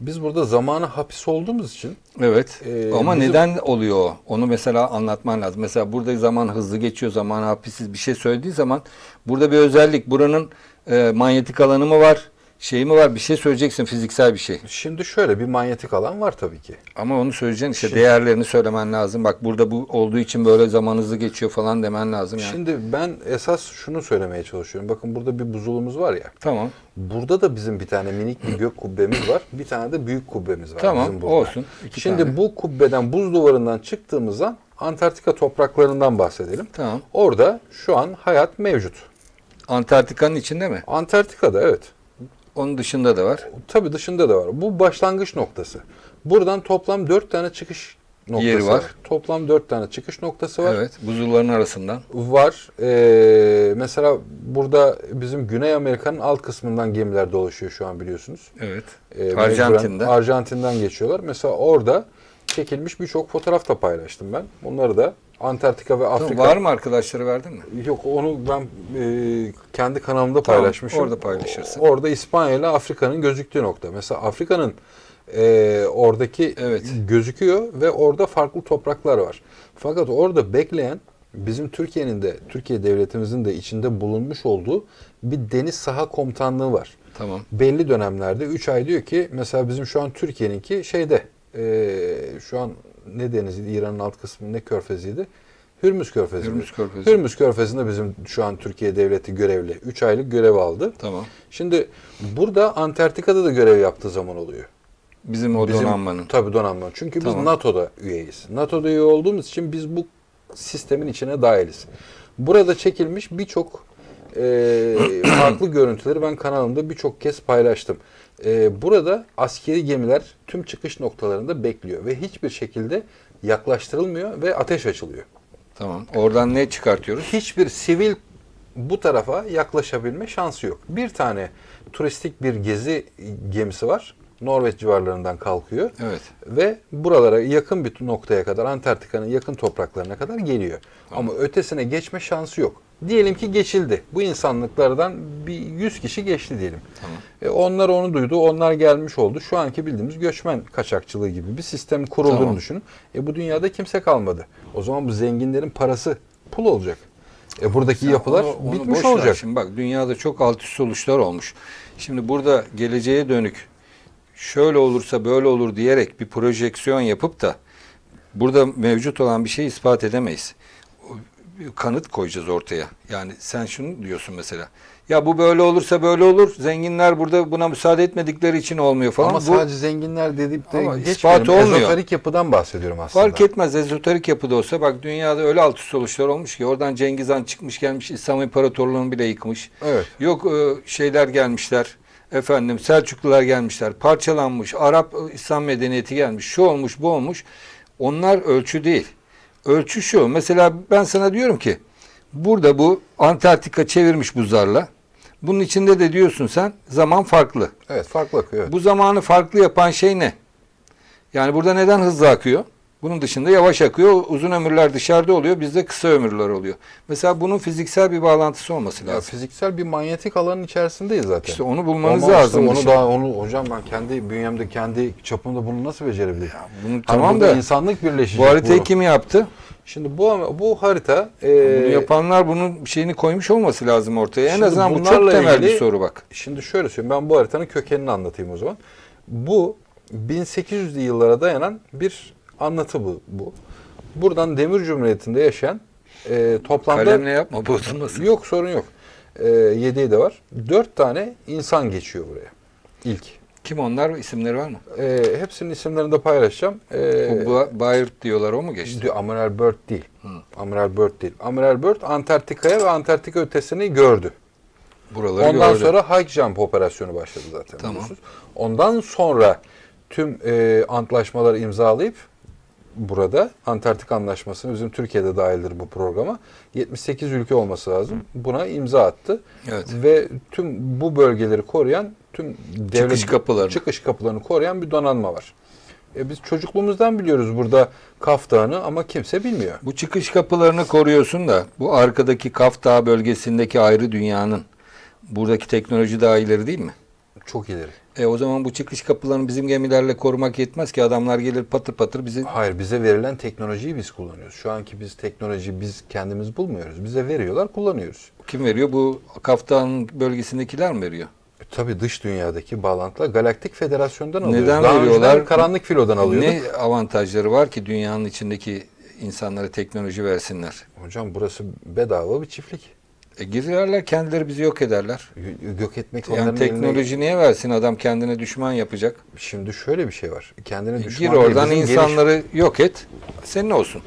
Biz burada zamana hapis olduğumuz için Evet. Ee, Ama bizim- neden oluyor? Onu mesela anlatman lazım. Mesela burada zaman hızlı geçiyor, zaman hapisiz bir şey söylediği zaman burada bir özellik. Buranın e, manyetik alanı mı var? Şey mi var? Bir şey söyleyeceksin fiziksel bir şey. şimdi şöyle bir manyetik alan var tabii ki. Ama onu söyleyeceksin işte Şimdi- değerlerini söylemen lazım. Bak burada bu olduğu için böyle zaman hızlı geçiyor falan demen lazım yani. Şimdi ben esas şunu söylemeye çalışıyorum. Bakın burada bir buzulumuz var ya. tamam. Burada da bizim bir tane minik bir gök kubbemiz var. Bir tane de büyük kubbemiz var. Tamam, bizim burada. olsun. İki Şimdi tane. bu kubbeden buz duvarından çıktığımızda Antarktika topraklarından bahsedelim. Tamam. Orada şu an hayat mevcut. Antarktika'nın içinde mi? Antarktika'da evet. Onun dışında da var. Tabii dışında da var. Bu başlangıç noktası. Buradan toplam dört tane çıkış noktası Yeri var. var. Toplam dört tane çıkış noktası var. Evet. Buzulların arasından. Var. Ee, mesela burada bizim Güney Amerika'nın alt kısmından gemiler dolaşıyor şu an biliyorsunuz. Evet. Ee, mecburen Arjantin'de. Arjantin'den geçiyorlar. Mesela orada çekilmiş birçok fotoğraf da paylaştım ben. Bunları da Antarktika ve Afrika. Var mı arkadaşları verdin mi? Yok onu ben e, kendi kanalımda Tamam, paylaşmışım. orada paylaşırsın. Orada İspanya ile Afrika'nın gözüktüğü nokta. Mesela Afrika'nın e, oradaki Evet. gözüküyor ve orada farklı topraklar var. Fakat orada bekleyen bizim Türkiye'nin de Türkiye devletimizin de içinde bulunmuş olduğu bir deniz saha komutanlığı var. Tamam. Belli dönemlerde 3 ay diyor ki mesela bizim şu an Türkiye'ninki şeyde e, şu an ne deniziydi İran'ın alt kısmı ne körfeziydi? Hürmüz Körfezi. Hürmüz Körfezi. Hürmüz Körfezi'nde bizim şu an Türkiye devleti görevli. 3 aylık görev aldı. Tamam. Şimdi burada Antarktika'da da görev yaptığı zaman oluyor. Bizim o Bizim- donanmanın. Tabii donanmanın. Çünkü biz Tamam. NATO'da üyeyiz. NATO'da üye olduğumuz için biz bu sistemin içine dahiliz. Burada çekilmiş birçok e, farklı görüntüleri ben kanalımda birçok kez paylaştım. E, burada askeri gemiler tüm çıkış noktalarında bekliyor ve hiçbir şekilde yaklaştırılmıyor ve ateş açılıyor. Tamam. Oradan ne çıkartıyoruz? Hiçbir sivil bu tarafa yaklaşabilme şansı yok. Bir tane turistik bir gezi gemisi var. Norveç civarlarından kalkıyor. Evet. Ve buralara yakın bir noktaya kadar Antarktika'nın yakın topraklarına kadar geliyor. Ama ötesine geçme şansı yok. Diyelim ki geçildi. Bu insanlıklardan bir 100 kişi geçti diyelim. Tamam. E onlar onu duydu, onlar gelmiş oldu. Şu anki bildiğimiz göçmen kaçakçılığı gibi bir sistem kurulduğunu Tamam. düşünün. E bu dünyada kimse kalmadı. O zaman bu zenginlerin parası pul olacak. E buradaki Ya yapılar onu- onu bitmiş ver. olacak. Şimdi bak dünyada çok alt üst oluşlar olmuş. Şimdi burada geleceğe dönük şöyle olursa böyle olur diyerek bir projeksiyon yapıp da burada mevcut olan bir şeyi ispat edemeyiz. Kanıt koyacağız ortaya. Yani sen şunu diyorsun mesela. Ya bu böyle olursa böyle olur. Zenginler burada buna müsaade etmedikleri için olmuyor falan. Ama bu sadece zenginler dedip de ispatı olmuyor. Ezoterik yapıdan bahsediyorum aslında. Fark etmez ezoterik yapıda olsa bak dünyada öyle alt üst oluşlar olmuş ki oradan Cengiz Han çıkmış gelmiş İslam İmparatorluğu'nu bile yıkmış. Evet. Yok e, şeyler gelmişler. Efendim Selçuklular gelmişler. Parçalanmış. Arap İslam medeniyeti gelmiş. Şu olmuş, bu olmuş. Onlar ölçü değil. Ölçü şu. Mesela ben sana diyorum ki burada bu Antarktika çevirmiş buzlarla. Bunun içinde de diyorsun sen zaman farklı. Evet farklı akıyor. Evet. Bu zamanı farklı yapan şey ne? Yani burada neden hızlı akıyor? Bunun dışında yavaş akıyor. Uzun ömürler dışarıda oluyor. Bizde kısa ömürler oluyor. Mesela bunun fiziksel bir bağlantısı olması Ya lazım. fiziksel bir manyetik alanın içerisindeyiz zaten. İşte onu bulmanız Ama lazım. Işte onu dışarı. daha onu hocam ben kendi bünyemde kendi çapımda bunu nasıl becerebilirim? Bunu, Hani tamam da insanlık birleşecek. bu haritayı bu. kim yaptı? Şimdi bu bu harita e, Bunu yapanlar bunun şeyini koymuş olması lazım ortaya. En azından bu çok temel bir ilgili- soru bak. Şimdi şöyle söyleyeyim ben bu haritanın kökenini anlatayım o zaman. Bu 1800'lü yıllara dayanan bir anlatı bu. bu. Buradan Demir Cumhuriyeti'nde yaşayan e, toplamda Kalemle yapma bozulmasın. yok sorun yok. E, yedeği de var. Dört tane insan geçiyor buraya. İlk. Kim onlar? İsimleri var mı? E, hepsinin isimlerini de paylaşacağım. E, Bu Ba- Bayard diyorlar o mu geçti? Amiral Byrd değil. Amiral Byrd değil. Amiral Byrd Antarktika'ya ve Antarktika ötesini gördü. Buraları Ondan gördü. sonra high jump operasyonu başladı zaten. Tamam. biliyorsunuz. Ondan sonra tüm e, antlaşmaları imzalayıp burada Antarktika Anlaşması'nı bizim Türkiye'de dahildir bu programa. 78 ülke olması lazım. Buna imza attı. Evet. Ve tüm bu bölgeleri koruyan tüm devlet Çıkış kapılarını. çıkış kapılarını koruyan bir donanma var. E biz çocukluğumuzdan biliyoruz burada Kaf Dağı'nı ama kimse bilmiyor. Bu çıkış kapılarını koruyorsun da bu arkadaki Kaf Dağı bölgesindeki ayrı dünyanın buradaki teknoloji daha ileri değil mi? Çok ileri. E o zaman bu çıkış kapılarını bizim gemilerle korumak yetmez ki adamlar gelir patır patır bizi Hayır bize verilen teknolojiyi biz kullanıyoruz. Şu anki biz teknolojiyi biz kendimiz bulmuyoruz. Bize veriyorlar kullanıyoruz. kim veriyor? Bu Kaftan bölgesindekiler mi veriyor? E, tabii dış dünyadaki bağlantılar Galaktik Federasyon'dan alıyoruz. Neden Daha veriyorlar? Karanlık Filo'dan alıyorduk. Ne avantajları var ki dünyanın içindeki insanlara teknoloji versinler? Hocam burası bedava bir çiftlik. E girerler kendileri bizi yok ederler. Gök etmek Yani onların eline- teknoloji niye versin adam kendine düşman yapacak? Şimdi şöyle bir şey var. Kendine E, düşman Gir oradan bizim geliş- insanları yok et. Senin olsun.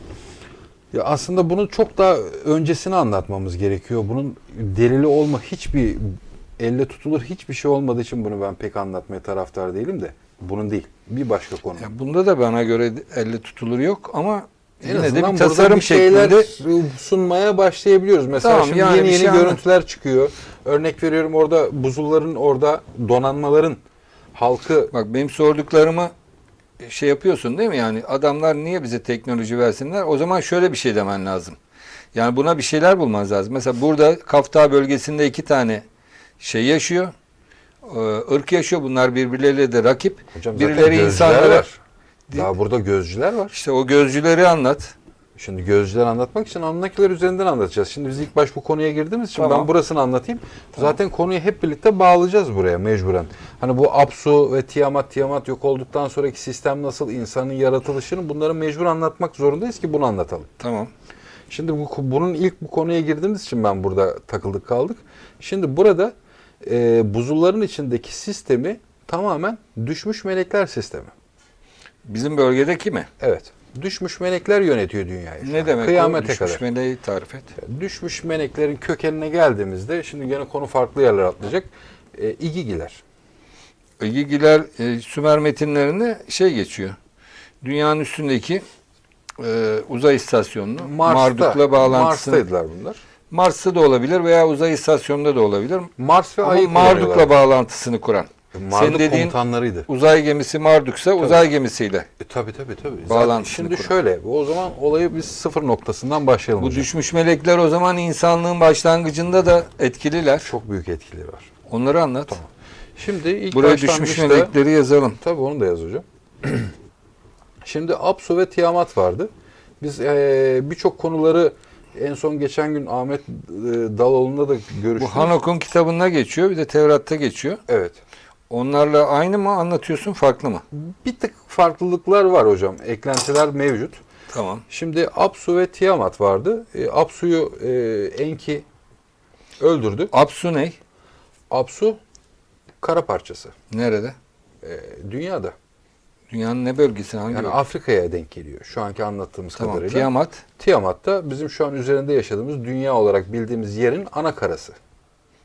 Ya aslında bunu çok daha öncesini anlatmamız gerekiyor. Bunun delili olma hiçbir elle tutulur hiçbir şey olmadığı için bunu ben pek anlatmaya taraftar değilim de. Bunun değil. Bir başka konu. Ya bunda da bana göre elle tutulur yok ama En yine de bir tasarım bir şeklinde sunmaya başlayabiliyoruz. Mesela Tamam, şimdi yani yeni yeni şey görüntüler çıkıyor. Örnek veriyorum orada buzulların orada donanmaların halkı Bak benim sorduklarımı şey yapıyorsun değil mi? Yani adamlar niye bize teknoloji versinler? O zaman şöyle bir şey demen lazım. Yani buna bir şeyler bulmanız lazım. Mesela burada Kafta bölgesinde iki tane şey yaşıyor. Ee, ırk yaşıyor. Bunlar birbirleriyle de rakip. hocam Birileri insanlara var. Daha burada gözcüler var. işte o gözcüleri anlat. Şimdi gözcüler anlatmak için Anunnakiler üzerinden anlatacağız. Şimdi biz ilk baş bu konuya girdiğimiz için Tamam. ben burasını anlatayım. Zaten konuyu hep birlikte bağlayacağız buraya mecburen. Hani bu Apsu ve Tiamat, Tiamat yok olduktan sonraki sistem nasıl, insanın yaratılışını bunları mecbur anlatmak zorundayız ki bunu anlatalım. Tamam. Şimdi bu, bunun ilk bu konuya girdiğimiz için ben burada takıldık kaldık. Şimdi burada e, buzulların içindeki sistemi tamamen düşmüş melekler sistemi. Bizim bölgedeki mi? Evet. Düşmüş melekler yönetiyor dünyayı. Ne an. demek Kıyamete o? Düşmüş kadar. meleği tarif et. Düşmüş meleklerin kökenine geldiğimizde şimdi gene konu farklı yerlere atlayacak. E, İgigiler. Gigiler e, Sümer metinlerinde şey geçiyor. Dünyanın üstündeki e, uzay istasyonunu Mars'ta, Marduk'la bağlantısını Mars'taydılar bunlar. Mars'ta da olabilir veya uzay istasyonunda da olabilir. Mars ve Ama Ay'ı Marduk'la bağlantısını kuran. Marduk Senin dediğin komutanlarıydı. uzay gemisi Marduk'sa uzay gemisiyle. E, tabii tabii tabii. Zaten şimdi kuran. şöyle o zaman olayı biz sıfır noktasından başlayalım Bu hocam. düşmüş melekler o zaman insanlığın başlangıcında da etkililer. Çok büyük etkileri var. Onları anlat. Şimdi ilk Buraya düşmüş melekleri yazalım. tabii onu da yaz hocam. Şimdi Apsu ve Tiamat vardı. Biz e, birçok konuları en son geçen gün Ahmet e, Daloğlu'nda da Bu görüştük. Hanok'un kitabında geçiyor, bir de Tevrat'ta geçiyor. Evet. Onlarla aynı mı anlatıyorsun, farklı mı? Bir tık farklılıklar var hocam. Eklentiler mevcut. Tamam. Şimdi Apsu ve Tiamat vardı. E, Apsu'yu e, Enki öldürdü. Apsu ne? Apsu kara parçası. Nerede? E, dünyada. Dünyanın ne bölgesine? Hangi Yani bölge? Afrika'ya denk geliyor. Şu anki anlattığımız Tamam. kadarıyla. Tiamat. Tiamat da bizim şu an üzerinde yaşadığımız dünya olarak bildiğimiz yerin ana karası.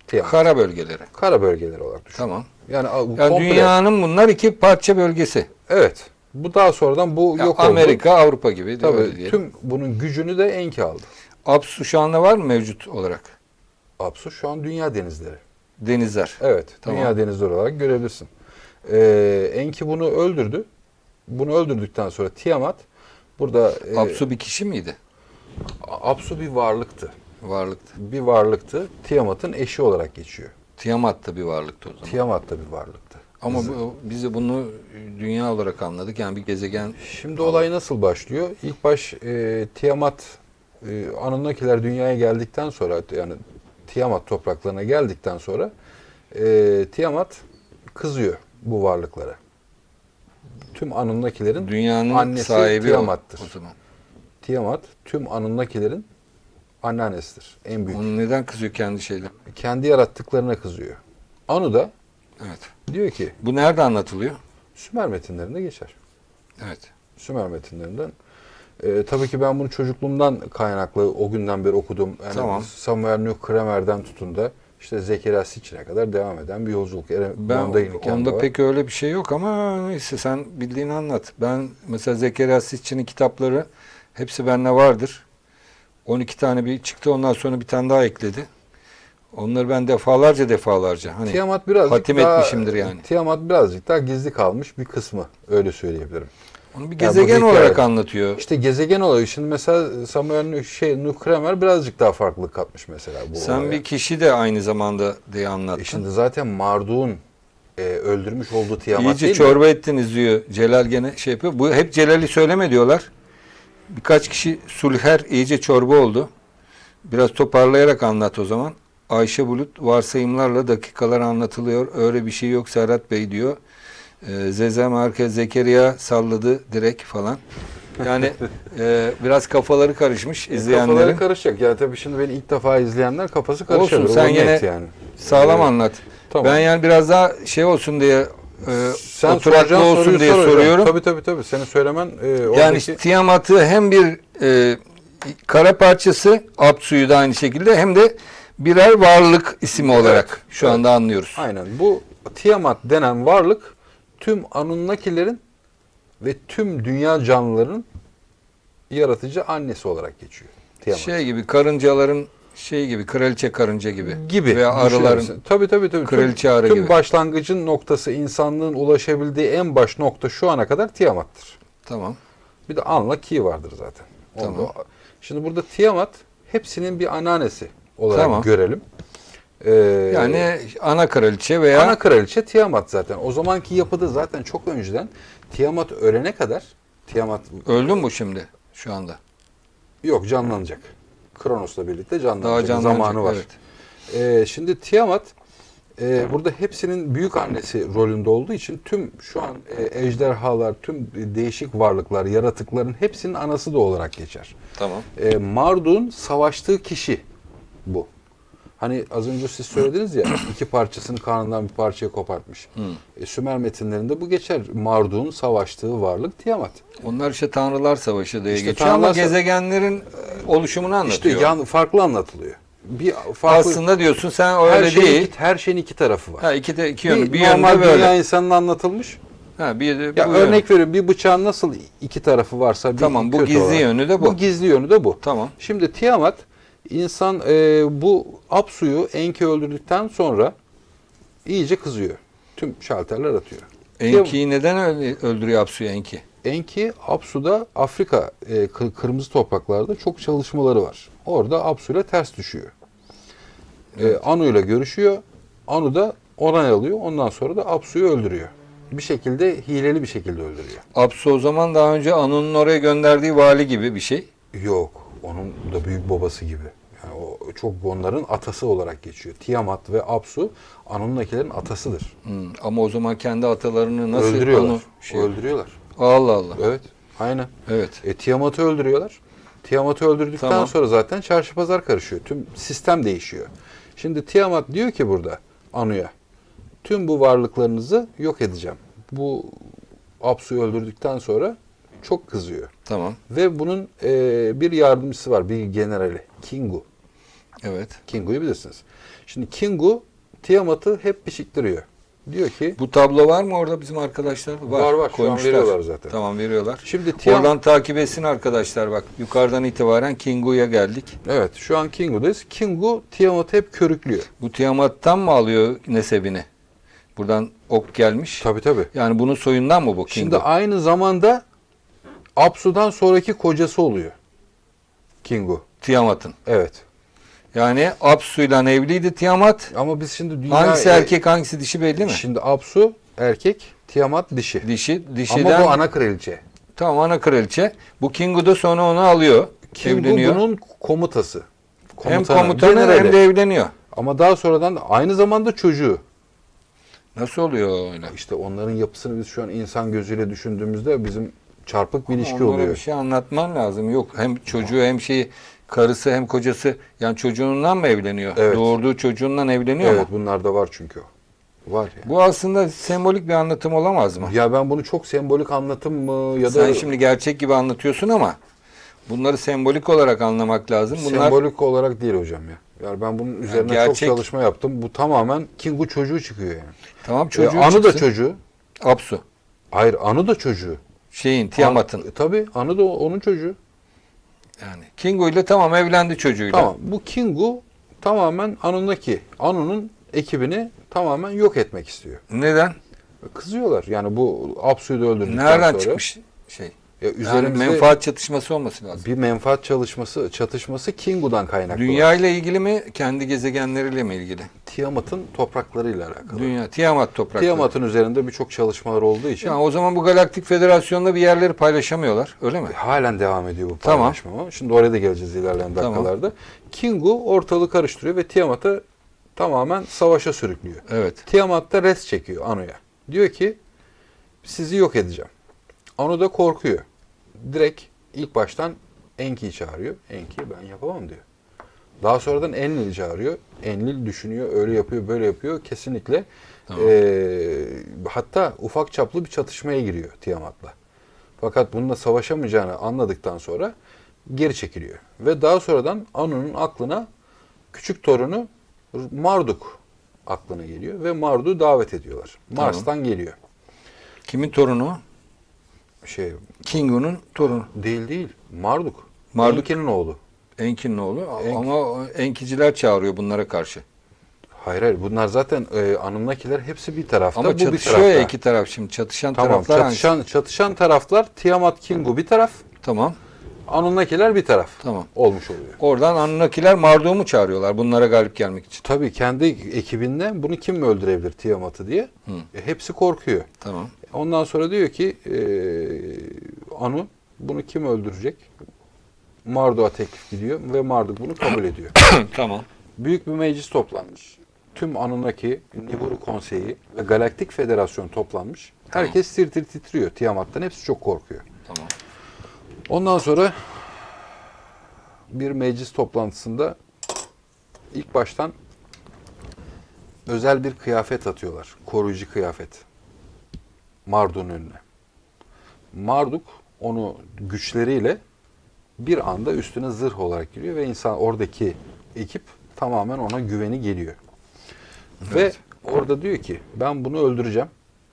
Tiamat. Kara bölgeleri. Kara bölgeleri olarak düşün. Tamam. Yani, Yani komple- dünyanın bunlar iki parça bölgesi. Evet. Bu daha sonradan bu Ya yok oldu. Amerika, Avrupa gibi. Tabii diyelim. tüm bunun gücünü de Enki aldı. Apsu şu anda var mı mevcut olarak? Apsu şu an dünya denizleri. Denizler. Evet. Tamam. Dünya denizleri olarak görebilirsin. Ee, Enki bunu öldürdü. Bunu öldürdükten sonra Tiamat burada e, Apsu bir kişi miydi? Apsu bir varlıktı. Varlıktı. Bir varlıktı. Tiamat'ın eşi olarak geçiyor. Tiamat da bir varlıktı o zaman. Tiamat da bir varlıktı. Ama bu, biz de bunu dünya olarak anladık. Yani bir gezegen Şimdi olay nasıl başlıyor? İlk baş e, Tiamat e, Anunnakiler dünyaya geldikten sonra yani Tiamat topraklarına geldikten sonra e, Tiamat kızıyor bu varlıklara. Tüm Anunnakilerin dünyanın annesi sahibi o, Tiamat'tır. o zaman. Tiamat tüm Anunnakilerin anneannesidir. En büyük. Onun neden kızıyor kendi şeyle? Kendi yarattıklarına kızıyor. Anu da Evet. diyor ki Bu nerede anlatılıyor? Sümer metinlerinde geçer. Evet. Sümer metinlerinden. Ee, tabii ki ben bunu çocukluğumdan kaynaklı o günden beri okudum. Yani Tamam. Samuel Nuh Kramer'den tutun da işte Zekeriya Sitchin'e kadar devam eden bir yolculuk. Eren Ben onda var. pek öyle bir şey yok ama neyse sen bildiğini anlat. Ben mesela Zekeriya Sitchin'in kitapları hepsi bende vardır. 12 tane bir çıktı ondan sonra bir tane daha ekledi. Onları ben defalarca defalarca hani Tiamat birazcık hatim daha, etmişimdir yani. Tiamat birazcık daha gizli kalmış bir kısmı öyle söyleyebilirim. onu bir gezegen hikaye- olarak anlatıyor. İşte gezegen olayı şimdi mesela Samuel şey, Nuh Kramer birazcık daha farklılık katmış mesela bu Sen olaya. bir kişi de aynı zamanda diye E anlattın. şimdi zaten Marduk'un e, öldürmüş olduğu Tiamat İyice değil mi? çorba ettiniz diyor Celal gene şey yapıyor. Bu hep Celal'i söyleme diyorlar. Birkaç kişi sulher iyice çorba oldu. Biraz toparlayarak anlat o zaman. Ayşe Bulut varsayımlarla dakikalar anlatılıyor. Öyle bir şey yok Serhat Bey diyor. Ee, Zezem Arke Zekeriya salladı direkt falan. Yani e, biraz kafaları karışmış izleyenlerin. Kafaları karışacak. Ya tabii şimdi beni ilk defa izleyenler kafası karışabilir. Olsun, sen yine yani. Sağlam Ee, anlat. tamam. Ben yani biraz daha şey olsun diye e, Sen oturaklı olsun diye sor hocam. soruyorum. Tabii tabii tabii. Senin söylemen e, Yani oradaki... Tiamat'ı hem bir e, kara parçası, Apsu'yu da aynı şekilde hem de birer varlık ismi olarak şu evet. anda anlıyoruz. Aynen. Bu Tiamat denen varlık tüm Anunnakilerin ve tüm dünya canlılarının yaratıcı annesi olarak geçiyor. Tiamat. Şey gibi karıncaların şey gibi kraliçe karınca gibi. gibi. Veya arıların. Tabii tabii tabii. kraliçe tüm, arı tüm gibi. başlangıcın noktası insanlığın ulaşabildiği en baş nokta şu ana kadar Tiamat'tır. tamam. Bir de Anla Ki vardır zaten. Tamam. şimdi burada Tiamat hepsinin bir anneannesi olarak Tamam. görelim. Ee, Yani ana kraliçe veya ana kraliçe Tiamat zaten. O zamanki yapıda zaten çok önceden Tiamat ölene kadar Tiamat öldü mü şimdi şu anda? yok canlanacak. Kronos'la birlikte canlanacak. Zamanı var. Evet. Ee, şimdi Tiamat e, burada hepsinin büyük annesi rolünde olduğu için tüm şu an e, ejderhalar, tüm değişik varlıklar, yaratıkların hepsinin anası da olarak geçer. Tamam. E, Marduk'un savaştığı kişi bu. Hani az önce siz söylediniz ya iki parçasını karnından bir parçaya kopartmış. E, Sümer metinlerinde bu geçer. Marduk'un savaştığı varlık Tiamat. Onlar işte Tanrılar Savaşı diye İşte geçiyor ama Tanrılar Sa- gezegenlerin oluşumunu İşte anlatıyor. yan, farklı anlatılıyor. Bir farklı, Aslında diyorsun sen her öyle şeyin değil. Iki, her şeyin iki tarafı var. Ha iki de iki yönü. Bir, bir normal de böyle. dünya insanına anlatılmış. Ha bir Ya bu örnek yönü. veriyorum bir bıçağın nasıl iki tarafı varsa bir Tamam, bu gizli olarak. yönü de bu. Bu gizli yönü de bu. Tamam. Şimdi Tiamat insan e, bu Apsu'yu Enki öldürdükten sonra iyice kızıyor. Tüm şalterler atıyor. Enki'yi neden öldürüyor Apsu'yu Enki? Enki Apsu'da Afrika e, kı- kırmızı topraklarda çok çalışmaları var. Orada Apsu'yla ters düşüyor. E, Anu ile görüşüyor. Anu da onay alıyor. Ondan sonra da Apsu'yu öldürüyor. Bir şekilde hileli bir şekilde öldürüyor. Apsu o zaman daha önce Anu'nun oraya gönderdiği vali gibi bir şey. Yok. Onun da büyük babası gibi. Çok onların atası olarak geçiyor. Tiamat ve Apsu Anunnakilerin atasıdır. Hmm, Ama o zaman kendi atalarını nasıl öldürüyorlar. Anu şey... Öldürüyorlar. Allah Allah. Evet. Aynen. Evet. E, Tiamat'ı öldürüyorlar. Tiamat'ı öldürdükten Tamam. sonra zaten çarşı pazar karışıyor. Tüm sistem değişiyor. Şimdi Tiamat diyor ki burada Anu'ya tüm bu varlıklarınızı yok edeceğim. Bu Apsu'yu öldürdükten sonra çok kızıyor. Tamam. Ve bunun e, bir yardımcısı var, bir generali. Kingu. Evet. Kingu'yu bilirsiniz. Şimdi Kingu Tiamat'ı hep pişiktiriyor. Diyor ki Bu tablo var mı orada bizim arkadaşlar? Var, var. Şu an veriyorlar zaten. Tamam veriyorlar. Şimdi Tiamat Oradan takip etsin arkadaşlar bak. Yukarıdan itibaren Kingu'ya geldik. Evet, şu an Kingu'dayız. Kingu Tiamat'ı hep körüklüyor. Bu Tiamat'tan mı alıyor nesebini? Buradan ok gelmiş. Tabii tabii. Yani bunun soyundan mı bu Kingu? Şimdi aynı zamanda Apsu'dan sonraki kocası oluyor. Kingu. Tiamat'ın. Evet. Yani Apsu'yla evliydi Tiamat. Ama biz şimdi dünya... Hangisi erkek hangisi dişi belli mi? Şimdi Apsu erkek, Tiamat dişi. Dişi, dişiden. Ama bu ana kraliçe. Tamam ana kraliçe. Bu Kingu da sonra onu alıyor. Kingu evleniyor. bunun komutası. hem Komutanı, komutanı generali. hem de evleniyor. Ama daha sonradan da aynı zamanda çocuğu. Nasıl oluyor öyle? İşte onların yapısını biz şu an insan gözüyle düşündüğümüzde bizim çarpık bir ilişki Onlara oluyor. bir şey anlatman lazım. Yok hem çocuğu hem şeyi karısı hem kocası yani çocuğundan mı evleniyor? Evet. Doğurduğu çocuğundan evleniyor Evet mu? bunlarda var çünkü o. Var ya. Bu aslında sembolik bir anlatım olamaz mı? Ya ben bunu çok sembolik anlatım mı ya da Sen şimdi gerçek gibi anlatıyorsun ama bunları sembolik olarak anlamak lazım. Bunlar sembolik olarak değil hocam ya. Yani ben bunun üzerine çok gerçek- çalışma yaptım. Bu tamamen Kingu çocuğu çıkıyor yani. tamam Çocuğu çocuğu Anu da çıksın. çocuğu. Apsu. Hayır Anu da çocuğu. Şeyin Tiamat'ın. An- tabii Anu da onun çocuğu. Yani Kingu ile tamam evlendi çocuğuyla. Tamam. Bu Kingu tamamen Anu'ndaki Anu'nun ekibini tamamen yok etmek istiyor. Neden? Kızıyorlar. Yani bu Apsu'yu da öldürdükten Nereden sonra. çıkmış şey? Ya Yani menfaat çatışması olması lazım. bir menfaat çalışması, çatışması Kingu'dan kaynaklı. Dünya ile ilgili mi, kendi gezegenleriyle mi ilgili? Tiamat'ın topraklarıyla alakalı. Dünya, Tiamat toprakları. Tiamat'ın üzerinde birçok çalışmalar olduğu için Yani o zaman bu galaktik federasyonda bir yerleri paylaşamıyorlar, öyle mi? halen devam ediyor bu Tamam. paylaşma ama Şimdi oraya da geleceğiz ilerleyen Tamam. dakikalarda. Kingu ortalığı karıştırıyor ve Tiamat'ı tamamen savaşa sürüklüyor. Evet. Tiamat da res çekiyor Anu'ya. Diyor ki sizi yok edeceğim. Anu da korkuyor. Direkt ilk baştan Enki'yi çağırıyor. Enki ben yapamam diyor. Daha sonradan Enlil'i çağırıyor. Enlil düşünüyor, öyle yapıyor, böyle yapıyor. Kesinlikle Tamam. eee, hatta ufak çaplı bir çatışmaya giriyor Tiamat'la. Fakat bununla savaşamayacağını anladıktan sonra geri çekiliyor. Ve daha sonradan Anu'nun aklına küçük torunu Marduk aklına geliyor ve Marduk'u davet ediyorlar. Mars'tan geliyor. Kimin torunu? Şey Kingu'nun torunu. değil değil. Marduk. Marduk. Enki'nin oğlu. Enki'nin oğlu. Enki. Ama Enkiciler çağırıyor bunlara karşı. Hayır hayır bunlar zaten e, Anunnakiler hepsi bir tarafta. Ama bu bir çatışıyor tarafta. ya iki taraf şimdi. Çatışan Tamam taraflar hangisi? çatışan, çatışan taraflar Tiamat Kingu bir taraf. Tamam. Anunnakiler bir taraf. Tamam. Olmuş oluyor. Oradan Anunnakiler Marduk'u çağırıyorlar bunlara galip gelmek için? Tabii kendi ekibinden bunu kim öldürebilir Tiamat'ı diye. Hı. E, hepsi korkuyor. Tamam. Ondan sonra diyor ki e, Anu bunu kim öldürecek? Marduk'a teklif gidiyor ve Marduk bunu kabul ediyor. tamam. Büyük bir meclis toplanmış. Tüm Anunnaki, Nibiru Konseyi ve Galaktik Federasyon toplanmış. Herkes tir tir titriyor Tiamat'tan. Hepsi çok korkuyor. Tamam. Ondan sonra bir meclis toplantısında ilk baştan özel bir kıyafet atıyorlar. Koruyucu kıyafet. Marduk'un önüne. Marduk onu güçleriyle bir anda üstüne zırh olarak giriyor ve insan oradaki ekip tamamen ona güveni geliyor. Evet. Ve orada diyor ki ben bunu öldüreceğim.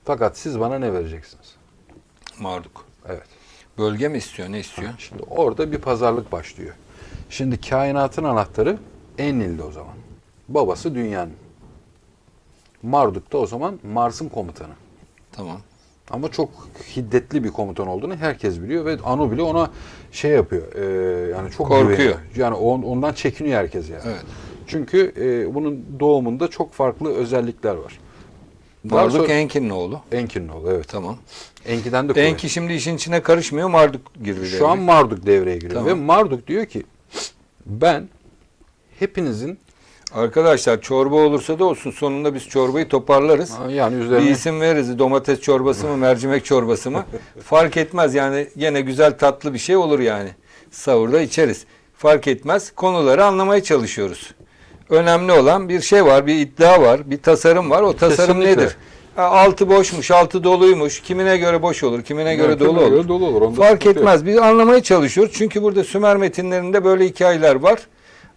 Fakat siz bana ne vereceksiniz? Marduk. Evet. Bölge mi istiyor? Ne istiyor? Şimdi orada bir pazarlık başlıyor. Şimdi kainatın anahtarı Enlil'de o zaman. Babası dünyanın. Marduk da o zaman Mars'ın komutanı. Tamam. Ama çok hiddetli bir komutan olduğunu herkes biliyor ve Anu bile ona şey yapıyor. e, yani çok Korkuyor. güveniyor. Yani on- ondan çekiniyor herkes yani. Evet. Çünkü e, bunun doğumunda çok farklı özellikler var. Marduk sonra- Enki'nin oğlu. Enki'nin oğlu evet. Tamam. Enki'den de kuvvetli. Enki şimdi işin içine karışmıyor. Marduk girdi. Şu an Marduk devreye giriyor. Tamam. Ve Marduk diyor ki ben hepinizin Arkadaşlar çorba olursa da olsun. Sonunda biz çorbayı toparlarız. yani Bir üzerine isim veririz. Domates çorbası mı, mercimek çorbası mı? Fark etmez yani gene güzel tatlı bir şey olur yani. Sahurda içeriz. Fark etmez. Konuları anlamaya çalışıyoruz. Önemli olan bir şey var, bir iddia var, bir tasarım var. O tasarım Kesinlikle. nedir? Altı boşmuş, altı doluymuş. Kimine göre boş olur, kimine göre Evet, dolu olur. göre dolu olur. Onda Fark sıkıntı yok. etmez. Biz anlamaya çalışıyoruz. Çünkü burada Sümer metinlerinde böyle hikayeler var.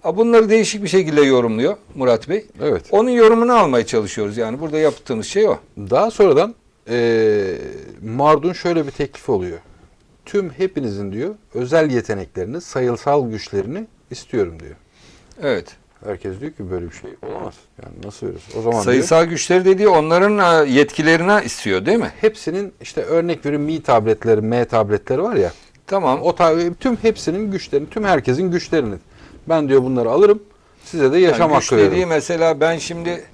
Bunları değişik bir şekilde yorumluyor Murat Bey. Evet. Onun yorumunu almaya çalışıyoruz. Yani burada yaptığımız şey o. Daha sonradan eee Marduk'un şöyle bir teklifi oluyor. Tüm hepinizin diyor özel yeteneklerini, sayısal güçlerini istiyorum diyor. Evet. Herkes diyor ki böyle bir şey olamaz. Yani nasıl verirsin? O zaman diyor, Sayısal güçleri dediği onların e, yetkilerine istiyor değil mi? hepsinin işte örnek veriyorum Mi tabletleri, M tabletleri var ya. Tamam. O ta- tüm hepsinin güçlerini, tüm herkesin güçlerini. Ben diyor bunları alırım. Size de yaşam Yani hakkı dediği veririm. mesela ben şimdi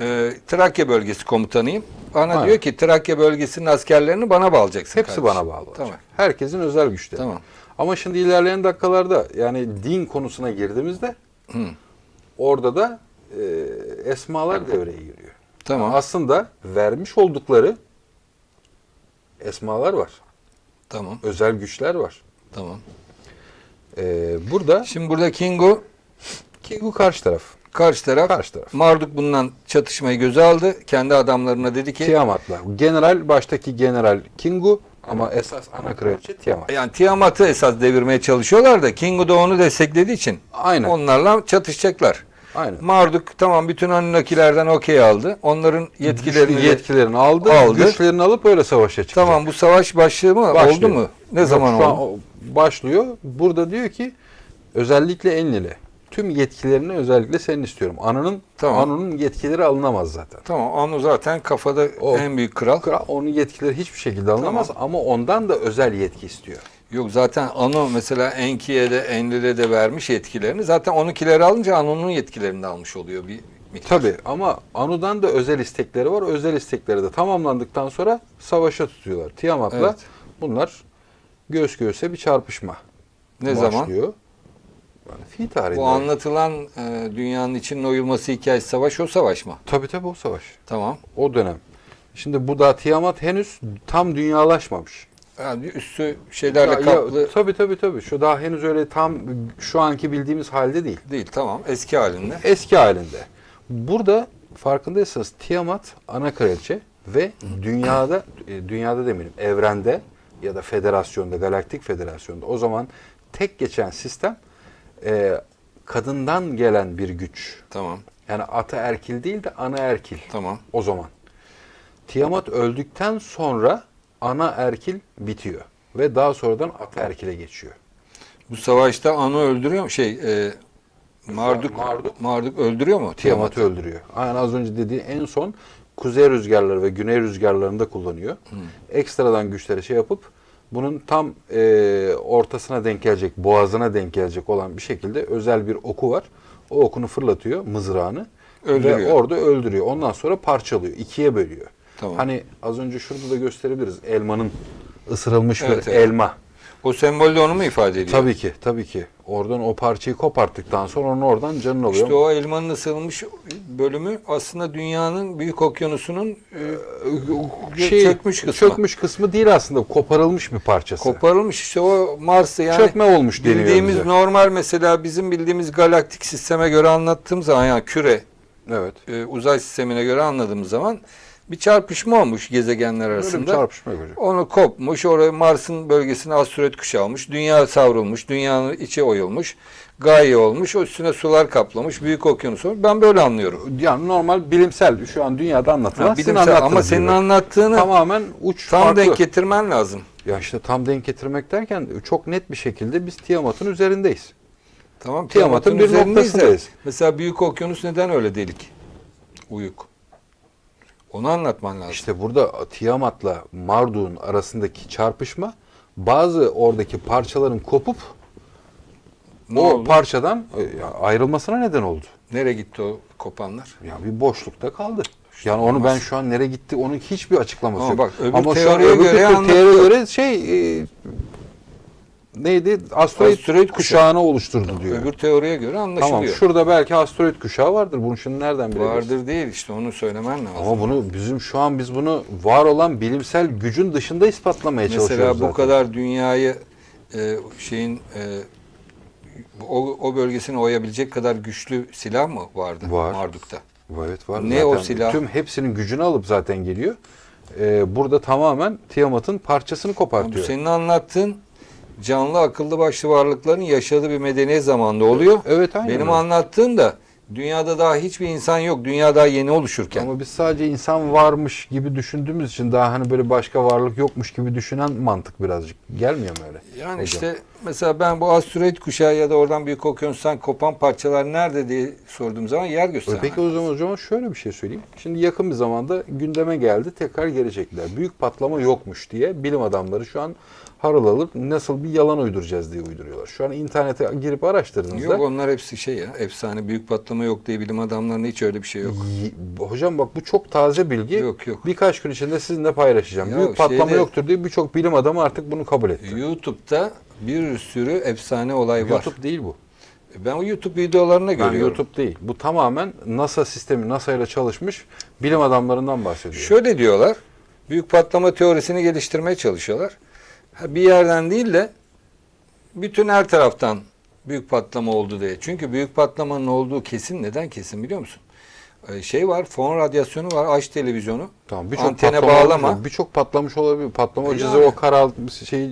e, Trakya bölgesi komutanıyım. Bana Ha. diyor ki Trakya bölgesinin askerlerini bana bağlayacaksın. Hepsi kardeşim. bana bağlı olacak. Tamam. Herkesin özel güçleri. Tamam. Ama şimdi ilerleyen dakikalarda yani din konusuna girdiğimizde Hı. Orada da e, esmalar devreye giriyor. Tamam. Aslında vermiş oldukları esmalar var. Tamam. Özel güçler var. Tamam. E, burada Şimdi burada Kingo Kingu karşı taraf. karşı taraf. Karşı taraf. Marduk bundan çatışmayı göze aldı. Kendi adamlarına dedi ki Tiamat'la. General baştaki general Kingu ama esas ana kraliçe Tiamat. yani Tiamat'ı esas devirmeye çalışıyorlar da Kingo da onu desteklediği için Aynen. onlarla çatışacaklar. Aynen. Marduk tamam bütün Anunnakilerden okey aldı. Onların yetkilerini Güçlü yetkilerini aldı, Aldı. Güçlerini alıp öyle savaşa çıkacak. Tamam bu savaş başlığı mı? Başlıyor. Oldu mu? Ne Yok, zaman oldu? başlıyor. Burada diyor ki özellikle Enlil'e tüm yetkilerini özellikle senin istiyorum. Ana'nın Tamam. Anu'nun yetkileri alınamaz zaten. Tamam Anu zaten kafada O- en büyük kral. Kral onun yetkileri hiçbir şekilde alınamaz ama ondan da özel yetki istiyor. Yok zaten Anu mesela Enki'ye de Enlil'e de vermiş yetkilerini. Zaten onunkileri alınca Anu'nun yetkilerini de almış oluyor bir miktar. Tabii ama Anu'dan da özel istekleri var. Özel istekleri de tamamlandıktan sonra savaşa tutuyorlar. Tiamat'la Evet. bunlar göğüs göğüse bir çarpışma Ne zaman? Yani fi tarihinde. Bu anlatılan e, dünyanın içinin oyulması hikayesi savaş o savaş mı? Tabii tabii o savaş. Tamam. O dönem. Şimdi bu da Tiamat henüz tam dünyalaşmamış. Yani üstü şeylerle Ya- ya, kaplı tabii tabii tabii. Şu daha henüz öyle tam şu anki bildiğimiz halde değil. değil. Tamam. Eski halinde. Eski halinde. Burada farkındaysanız Tiamat ana kraliçe ve dünyada e, dünyada demeyelim evrende ya da federasyonda galaktik federasyonda o zaman tek geçen sistem e, kadından gelen bir güç. Tamam. Yani ata erkil değil de ana erkil Tamam. o zaman. Tiamat öldükten sonra ana erkil bitiyor ve daha sonradan ata erkile geçiyor. Bu savaşta Anu öldürüyor mu? Şey e, Marduk, Marduk. Marduk öldürüyor mu? Tiamat'ı öldürüyor. Aynen az önce dediği en son kuzey rüzgarları ve güney rüzgarlarında kullanıyor. Ekstradan güçleri şey yapıp bunun tam e, ortasına denk gelecek, boğazına denk gelecek olan bir şekilde özel bir oku var. O okunu fırlatıyor, mızrağını. Öldürüyor. Ve orada öldürüyor. Ondan sonra parçalıyor, ikiye bölüyor. Tamam. Hani az önce şurada da gösterebiliriz. Elmanın ısırılmış Evet, bir evet. elma. O sembolde onu mu ifade ediyor? Tabii ki, tabii ki. Oradan o parçayı koparttıktan sonra onun oradan canını alıyor. İşte o elmanın ısırılmış bölümü aslında dünyanın büyük okyanusunun e, şey, çökmüş kısmı. Çökmüş kısmı değil aslında. Koparılmış bir parçası. koparılmış işte o Mars'ı yani Çökme olmuş deniyor bildiğimiz bize. normal mesela bizim bildiğimiz galaktik sisteme göre anlattığım zaman yani küre evet. e, uzay sistemine göre anladığımız zaman bir çarpışma olmuş gezegenler Böyle bir arasında. çarpışma yapacak. Onu kopmuş, oraya Mars'ın bölgesine asteroid kuşağı olmuş, dünya savrulmuş, dünyanın içi oyulmuş, gaye olmuş, üstüne sular kaplamış, büyük okyanus olmuş. Ben böyle anlıyorum. Yani normal bilimsel şu an dünyada anlatılan sizin bilimsel anlattığınız ama senin gibi. anlattığını tamamen uç tam farklı. denk getirmen lazım. Ya işte tam denk getirmek derken çok net bir şekilde biz Tiamat'ın üzerindeyiz. Tamam, Tiamat'ın bir noktasındayız. Mesela büyük okyanus neden öyle delik? Uyuk. Onu anlatman lazım. İşte burada Tiamat'la Marduk'un arasındaki çarpışma bazı oradaki parçaların kopup ne o oldu? parçadan e, ayrılmasına neden oldu. Nereye gitti o kopanlar? Ya bir boşlukta kaldı. Yani onu ben şu an nereye gitti onun hiçbir açıklaması Ama yok. bak, öbür Ama şu an öbür göre teoriye göre şey e, neydi? Asteroid, Asteroid kuşağını oluşturdu diyor. Öbür teoriye göre Tamam anlaşılıyor. şurada belki asteroid kuşağı vardır. Bunu şimdi nereden bilebiliriz? Vardır değil işte onu söylemen lazım. Ama bunu bizim şu an biz bunu var olan bilimsel gücün dışında ispatlamaya Mesela çalışıyoruz bu zaten. kadar dünyayı e, şeyin e, o, o bölgesini oyabilecek kadar güçlü silah mı vardı Var. Marduk'ta? Evet var. Ne o zaten. silah? Tüm hepsinin gücünü alıp zaten geliyor. Ee, burada tamamen Tiamat'ın parçasını Bu kopartıyor. senin anlattığın canlı akıllı başlı varlıkların yaşadığı bir medeniyet zamanında oluyor. Evet aynen. Benim öyle. anlattığım da dünyada daha hiçbir insan yok. Dünya daha yeni oluşurken. Ama biz sadece insan varmış gibi düşündüğümüz için daha hani böyle başka varlık yokmuş gibi düşünen mantık birazcık gelmiyor mu öyle? Yani hocam? işte mesela ben bu asteroid kuşağı ya da oradan büyük okyanustan kopan parçalar nerede diye sorduğum zaman yer göstermem. Peki o zaman, o zaman şöyle bir şey söyleyeyim. Şimdi yakın bir zamanda gündeme geldi. Tekrar gelecekler. Büyük patlama yokmuş diye bilim adamları şu an harıl alıp nasıl bir yalan uyduracağız diye uyduruyorlar. Şu an internete girip araştırdığınızda Yok onlar hepsi şey ya efsane büyük patlama yok diye bilim adamlarının hiç öyle bir şey yok. Hocam bak bu çok taze bilgi. Yok, yok. Birkaç gün içinde sizinle paylaşacağım. Ya Büyük patlama şeyde- yoktur diye birçok bilim adamı artık bunu kabul etti. YouTube'da bir sürü efsane olay var. YouTube değil bu. Ben o YouTube videolarını Ben görüyorum. YouTube değil. Bu tamamen NASA sistemi, NASA ile çalışmış bilim adamlarından bahsediyor. Şöyle diyorlar. Büyük patlama teorisini geliştirmeye çalışıyorlar. Bir yerden değil de bütün her taraftan büyük patlama oldu diye. Çünkü büyük patlamanın olduğu kesin. Neden kesin biliyor musun? Ee, şey var, fon radyasyonu var, aç televizyonu. Tamam, birçok Antene bağlama. Birçok patlamış olabilir. Patlama Yani. hocası o karal şey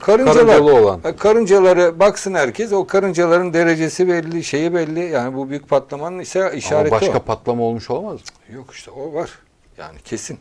Karıncalar, karıncalı olan. Ha, karıncaları baksın herkes. O karıncaların derecesi belli, şeyi belli. Yani bu büyük patlamanın ise Ama işareti başka o. patlama olmuş olamaz mı? Yok işte o var. Yani kesin.